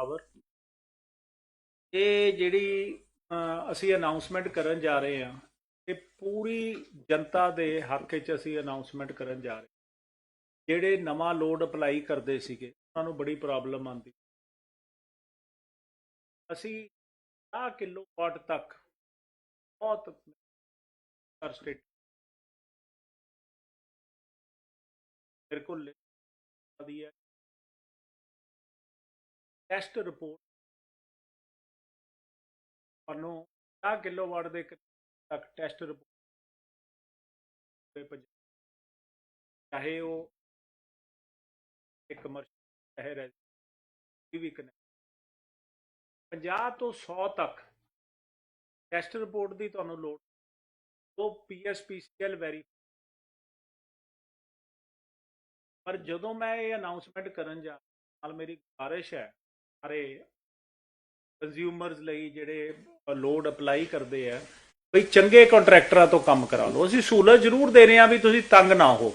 Power ਇਹ ਜਿਹੜੀ ਅਸੀਂ ਅਨਾਉਂਸਮੈਂਟ ਕਰਨ ਜਾ ਰਹੇ ਹਾਂ, ਇਹ ਪੂਰੀ ਜਨਤਾ ਦੇ ਹੱਕ 'ਚ ਅਸੀਂ ਅਨਾਉਂਸਮੈਂਟ ਕਰਨ ਜਾ ਰਹੇ ਜਿਹੜੇ ਨਵਾਂ ਲੋਡ ਅਪਲਾਈ ਕਰਦੇ ਸੀਗੇ, ਉਹਨਾਂ ਨੂੰ ਬੜੀ ਪ੍ਰੋਬਲਮ ਆਉਂਦੀ। ਅਸੀਂ 50 ਕਿਲੋ ਵਾਟ ਤੱਕ ਬਹੁਤ ਪਰ ਸਟੇਟ ਮੇਰੇ ਕੋਲ ਦੀ ਹੈ ਟੈਸਟ ਰਿਪੋਰਟ ਤੁਹਾਨੂੰ 50 ਕਿਲੋਵਾਟ ਦੇ ਤੱਕ ਟੈਸਟ ਰਿਪੋਰਟ ਚਾਹੇ ਉਹ ਇੱਕ ਕਮਰਸ਼ੀਅਲ ਚਾਹੇ ਰੈਜ਼ੀਡੈਂਸ਼ੀਅਲ ਵੀ ਕਨੈਕਟ 50 ਤੋਂ 100 ਤੱਕ ਟੈਸਟ ਰਿਪੋਰਟ ਦੀ ਤੁਹਾਨੂੰ ਲੋੜ ਉਹ ਪੀਐਸਪੀਸੀਐਲ ਵੈਰੀ ਪਰ ਜਦੋਂ ਮੈਂ ਇਹ ਅਨਾਉਂਸਮੈਂਟ ਕਰਨ ਜਾ ਨਾਲ ਮੇਰੀ ਗੁਜ਼ਾਰਿਸ਼ ਹੈ ਸਾਰੇ ਕੰਜ਼ਿਊਮਰਸ ਲਈ ਜਿਹੜੇ ਲੋਡ ਅਪਲਾਈ ਕਰਦੇ ਆ, ਬਈ ਚੰਗੇ ਕੰਟਰੈਕਟਰਾਂ ਤੋਂ ਕੰਮ ਕਰਾ ਲਓ। ਅਸੀਂ ਸਹੂਲਤ ਜ਼ਰੂਰ ਦੇ ਰਹੇ ਹਾਂ ਵੀ ਤੁਸੀਂ ਤੰਗ ਨਾ ਹੋ,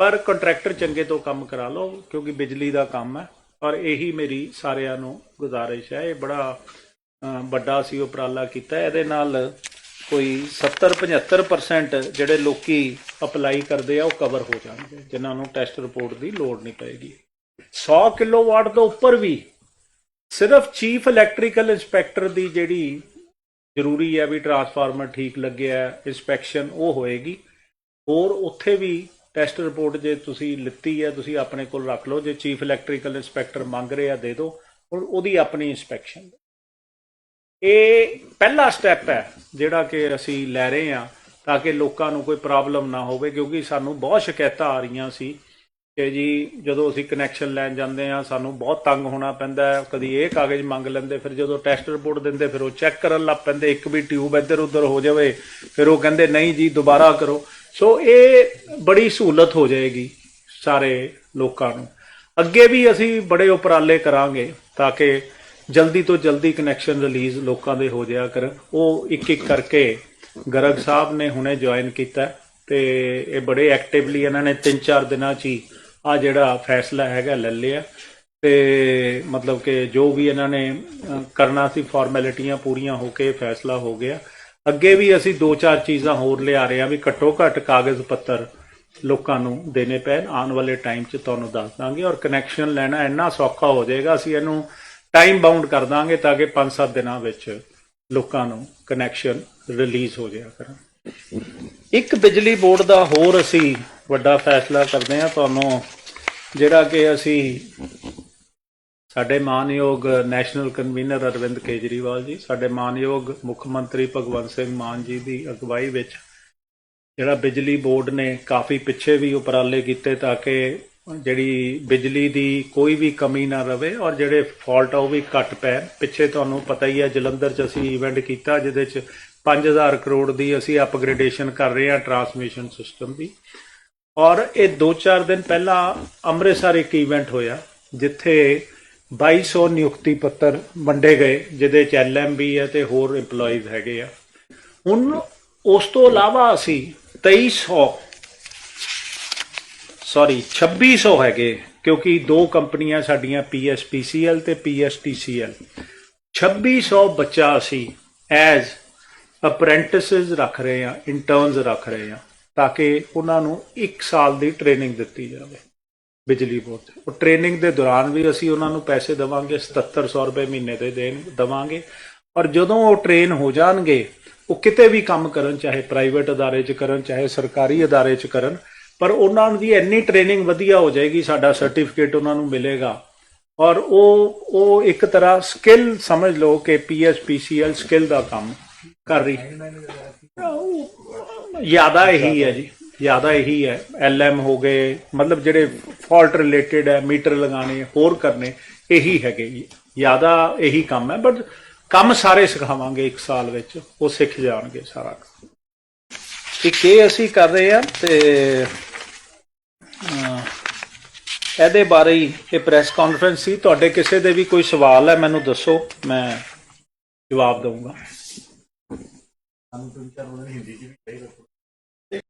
ਪਰ ਕੰਟਰੈਕਟਰ ਚੰਗੇ ਤੋਂ ਕੰਮ ਕਰਾ ਲਓ, ਕਿਉਂਕਿ ਬਿਜਲੀ ਦਾ ਕੰਮ ਹੈ। ਔਰ ਇਹੀ ਮੇਰੀ ਸਾਰਿਆਂ ਨੂੰ ਗੁਜ਼ਾਰਿਸ਼ ਹੈ, ਇਹ ਬੜਾ ਵੱਡਾ ਸੀ ਉਪਰਾਲਾ ਕੀਤਾ। ਇਹਦੇ ਨਾਲ ਕੋਈ 70 75% ਜਿਹੜੇ ਲੋਕੀ ਅਪਲਾਈ ਕਰਦੇ ਆ, ਉਹ ਕਵਰ ਹੋ ਜਾਣਗੇ, ਜਿਨ੍ਹਾਂ ਨੂੰ ਟੈਸਟ ਰਿਪੋਰਟ ਦੀ ਲੋੜ ਨਹੀਂ ਪਏਗੀ। 100 ਕਿਲੋਵਾਟ ਤੋਂ ਉੱਪਰ ਵੀ ਸਿਰਫ ਚੀਫ ਇਲੈਕਟ੍ਰੀਕਲ ਇੰਸਪੈਕਟਰ ਦੀ ਜਿਹੜੀ ਜ਼ਰੂਰੀ ਹੈ ਵੀ ਟਰਾਂਸਫਾਰਮਰ ਠੀਕ ਲੱਗਿਆ ਇਨਸਪੈਕਸ਼ਨ ਉਹ ਹੋਏਗੀ। ਹੋਰ ਉੱਥੇ ਵੀ ਟੈਸਟ ਰਿਪੋਰਟ ਜੇ ਤੁਸੀਂ ਲਿੱਤੀ ਹੈ, ਤੁਸੀਂ ਆਪਣੇ ਕੋਲ ਰੱਖ ਲਓ। ਜੇ ਚੀਫ ਇਲੈਕਟ੍ਰੀਕਲ ਇੰਸਪੈਕਟਰ ਮੰਗ ਰਿਹਾ, ਦੇ ਦਿਓ। ਹੁਣ ਉਹਦੀ ਆਪਣੀ ਇਨਸਪੈਕਸ਼ਨ ਇਹ ਪਹਿਲਾ ਸਟੈਪ ਹੈ ਜਿਹੜਾ ਕਿ ਅਸੀਂ ਲੈ ਰਹੇ ਹਾਂ, ਤਾਂ ਕਿ ਲੋਕਾਂ ਨੂੰ ਕੋਈ ਪ੍ਰੋਬਲਮ ਨਾ ਹੋਵੇ, ਕਿਉਂਕਿ ਸਾਨੂੰ ਬਹੁਤ ਸ਼ਿਕਾਇਤਾਂ ਆ ਰਹੀਆਂ ਸੀ ਕਿ ਜੀ ਜਦੋਂ ਅਸੀਂ ਕਨੈਕਸ਼ਨ ਲੈਣ ਜਾਂਦੇ ਆ ਸਾਨੂੰ ਬਹੁਤ ਤੰਗ ਹੋਣਾ ਪੈਂਦਾ ਹੈ। ਕਦੀ ਇਹ ਕਾਗਜ਼ ਮੰਗ ਲੈਂਦੇ, ਫਿਰ ਜਦੋਂ ਟੈਸਟ ਰਿਪੋਰਟ ਦਿੰਦੇ, ਫਿਰ ਉਹ ਚੈੱਕ ਕਰਨ ਲੱਗ ਪੈਂਦੇ, ਇੱਕ ਵੀ ਟਿਊਬ ਇੱਧਰ ਉੱਧਰ ਹੋ ਜਾਵੇ, ਫਿਰ ਉਹ ਕਹਿੰਦੇ, ਨਹੀਂ ਜੀ, ਦੁਬਾਰਾ ਕਰੋ। ਸੋ ਇਹ ਬੜੀ ਸਹੂਲਤ ਹੋ ਜਾਏਗੀ ਸਾਰੇ ਲੋਕਾਂ ਨੂੰ। ਅੱਗੇ ਵੀ ਅਸੀਂ ਬੜੇ ਉਪਰਾਲੇ ਕਰਾਂਗੇ ਤਾਂ ਕਿ ਜਲਦੀ ਤੋਂ ਜਲਦੀ ਕਨੈਕਸ਼ਨ ਰਿਲੀਜ਼ ਲੋਕਾਂ ਦੇ ਹੋ ਜਾਇਆ ਕਰ ਉਹ ਇੱਕ ਇੱਕ ਕਰਕੇ ਗਰਗ ਸਾਹਿਬ ਨੇ ਹੁਣੇ ਜੁਆਇਨ ਕੀਤਾ ਤੇ ਇਹ ਬੜੇ ਐਕਟਿਵਲੀ ਇਹਨਾਂ ਨੇ 3-4 ਦਿਨਾਂ 'ਚ ਹੀ ਆ ਜਿਹੜਾ ਫੈਸਲਾ ਹੈਗਾ ਲੈ ਲਿਆ ਤੇ ਮਤਲਬ ਕਿ ਜੋ ਵੀ ਇਹਨਾਂ ਨੇ ਕਰਨਾ ਸੀ ਫਾਰਮੈਲਿਟੀਆਂ ਪੂਰੀਆਂ ਹੋ ਕੇ ਫੈਸਲਾ ਹੋ ਗਿਆ। ਅੱਗੇ ਵੀ ਅਸੀਂ ਦੋ ਚਾਰ ਚੀਜ਼ਾਂ ਹੋਰ ਲਿਆ ਰਹੇ ਹਾਂ ਵੀ ਘੱਟੋ ਘੱਟ ਕਾਗਜ਼ ਪੱਤਰ ਲੋਕਾਂ ਨੂੰ ਦੇਣੇ ਪੈਣ। ਆਉਣ ਵਾਲੇ ਟਾਈਮ 'ਚ ਤੁਹਾਨੂੰ ਦੱਸ ਦਾਂਗੇ ਔਰ ਕਨੈਕਸ਼ਨ ਲੈਣਾ ਇੰਨਾ ਸੌਖਾ ਹੋ ਜਾਏਗਾ, ਅਸੀਂ ਇਹਨੂੰ ਟਾਈਮ ਬਾਉਂਡ ਕਰ ਦਾਂਗੇ ਤਾਂ ਕਿ 5-7 ਦਿਨਾਂ ਵਿੱਚ ਲੋਕਾਂ ਨੂੰ ਕਨੈਕਸ਼ਨ ਰਿਲੀਜ਼ ਹੋ ਜਾਇਆ ਕਰਨ ਇੱਕ ਬਿਜਲੀ ਬੋਰਡ ਦਾ ਹੋਰ ਅਸੀਂ ਵੱਡਾ ਫੈਸਲਾ ਕਰਦੇ ਹਾਂ। ਤੁਹਾਨੂੰ ਜਿਹੜਾ ਕਿ ਅਸੀਂ ਸਾਡੇ ਮਾਨਯੋਗ ਨੈਸ਼ਨਲ ਕਨਵੀਨਰ ਅਰਵਿੰਦ ਕੇਜਰੀਵਾਲ ਜੀ, ਸਾਡੇ ਮਾਨਯੋਗ ਮੁੱਖ ਮੰਤਰੀ ਭਗਵੰਤ ਸਿੰਘ ਮਾਨ ਜੀ ਦੀ ਅਗਵਾਈ ਵਿੱਚ ਜਿਹੜਾ ਬਿਜਲੀ ਬੋਰਡ ਨੇ ਕਾਫੀ ਪਿੱਛੇ ਵੀ ਉਪਰਾਲੇ ਕੀਤੇ ਤਾਂ ਕਿ ਜਿਹੜੀ ਬਿਜਲੀ ਦੀ ਕੋਈ ਵੀ ਕਮੀ ਨਾ ਰਵੇ ਔਰ ਜਿਹੜੇ ਫਾਲਟ ਆ ਉਹ ਵੀ ਘੱਟ ਪੈਣ। ਪਿੱਛੇ ਤੁਹਾਨੂੰ ਪਤਾ ਹੀ ਹੈ ਜਲੰਧਰ 'ਚ ਅਸੀਂ ਇਵੈਂਟ ਕੀਤਾ ਜਿਹਦੇ 'ਚ 5000 ਕਰੋੜ ਦੀ ਅਸੀਂ ਅਪਗ੍ਰੇਡੇਸ਼ਨ ਕਰ ਰਹੇ ਹਾਂ ਟਰਾਂਸਮਿਸ਼ਨ ਸਿਸਟਮ ਦੀ। ਔਰ ਇਹ 2-4 ਦਿਨ ਪਹਿਲਾਂ ਅੰਮ੍ਰਿਤਸਰ ਇੱਕ ਇਵੈਂਟ ਹੋਇਆ, ਜਿੱਥੇ 2200 ਨਿਯੁਕਤੀ ਪੱਤਰ ਵੰਡੇ ਗਏ, ਜਿਹਦੇ ਚ ਐਲਐਮਬੀ ਹੈ ਤੇ ਹੋਰ EMPLOYEES ਹੈਗੇ ਆ। ਹੁਣ ਉਸ ਤੋਂ ਇਲਾਵਾ ਅਸੀਂ 2300 ਸੌਰੀ 2600 ਹੈਗੇ, ਕਿਉਂਕਿ ਦੋ ਕੰਪਨੀਆਂ ਸਾਡੀਆਂ PSPCL ਤੇ PSTCL 2600 ਬੱਚਾ ਅਸੀਂ ਐਜ਼ ਅਪ੍ਰੈਂਟਿਸਸ ਰੱਖ ਰਹੇ ਹਾਂ ਇੰਟਰਨਸ ਰੱਖ ਰਹੇ ਹਾਂ। ਤਾਂ ਕਿ ਉਹਨਾਂ ਨੂੰ 1 ਸਾਲ ਦੀ ਟ੍ਰੇਨਿੰਗ ਦਿੱਤੀ ਜਾਵੇ ਬਿਜਲੀ ਬੋਰਡ ਤੇ। ਉਹ ਟ੍ਰੇਨਿੰਗ ਦੇ ਦੌਰਾਨ ਵੀ ਅਸੀਂ ਉਹਨਾਂ ਨੂੰ ਪੈਸੇ ਦੇਵਾਂਗੇ 7700 ਰੁਪਏ ਮਹੀਨੇ ਦੇ ਦੇਣ ਦੇਵਾਂਗੇ। ਔਰ ਜਦੋਂ ਉਹ ਟ੍ਰੇਨ ਹੋ ਜਾਣਗੇ ਉਹ ਕਿਤੇ ਵੀ ਕੰਮ ਕਰਨ ਚਾਹੇ ਪ੍ਰਾਈਵੇਟ ਅਦਾਰੇ 'ਚ ਕਰਨ ਚਾਹੇ ਸਰਕਾਰੀ ਅਦਾਰੇ 'ਚ ਕਰਨ ਪਰ ਉਹਨਾਂ ਦੀ ਇੰਨੀ ਟ੍ਰੇਨਿੰਗ ਵਧੀਆ ਹੋ ਜਾਏਗੀ ਸਾਡਾ ਸਰਟੀਫਿਕੇਟ ਉਹਨਾਂ ਨੂੰ ਮਿਲੇਗਾ। ਔਰ ਉਹ ਉਹ ਇੱਕ ਤਰ੍ਹਾਂ ਸਕਿੱਲ ਸਮਝ ਲਓ ਕਿ ਪੀਐਸਪੀਸੀਐਲ ਸਕਿੱਲ ਦਾ ਕੰਮ ਕਰ ਰਹੀ ਹੈ। ਜ਼ਿਆਦਾ ਇਹੀ ਹੈ ਜੀ। ਜ਼ਿਆਦਾ ਇਹੀ ਹੈ। ਐਲਐਮ ਹੋ ਗਏ, ਮਤਲਬ ਜਿਹੜੇ ਫਾਲਟ ਰਿਲੇਟਡ ਹੈ, ਮੀਟਰ ਲਗਾਣੇ ਹੋਰ ਕਰਨੇ, ਇਹੀ ਹੈਗੇ ਜੀ। ਜ਼ਿਆਦਾ ਇਹੀ ਕੰਮ ਹੈ, ਬਟ ਕੰਮ ਸਾਰੇ ਸਿਖਾਵਾਂਗੇ ਇੱਕ ਸਾਲ ਵਿੱਚ। ਉਹ ਸਿੱਖ ਜਾਣਗੇ ਸਾਰਾ। ਕੰਮ। ਇੱਕ ਇਹ ਅਸੀਂ ਕਰ ਰਹੇ ਹਾਂ ਤੇ ਇਹਦੇ ਬਾਰੇ ਹੀ ਇਹ ਪ੍ਰੈਸ ਕਾਨਫਰੰਸ ਸੀ। ਤੁਹਾਡੇ ਕਿਸੇ ਦੇ ਵੀ ਕੋਈ ਸਵਾਲ ਹੈ, ਮੈਨੂੰ ਦੱਸੋ, ਮੈਂ ਜਵਾਬ ਦਊਂਗਾ। ਸਾਨੂੰ ਤਿੰਨ ਚਾਰ ਹਿੰਦੀ ਚ ਵੀ ਕਹੀ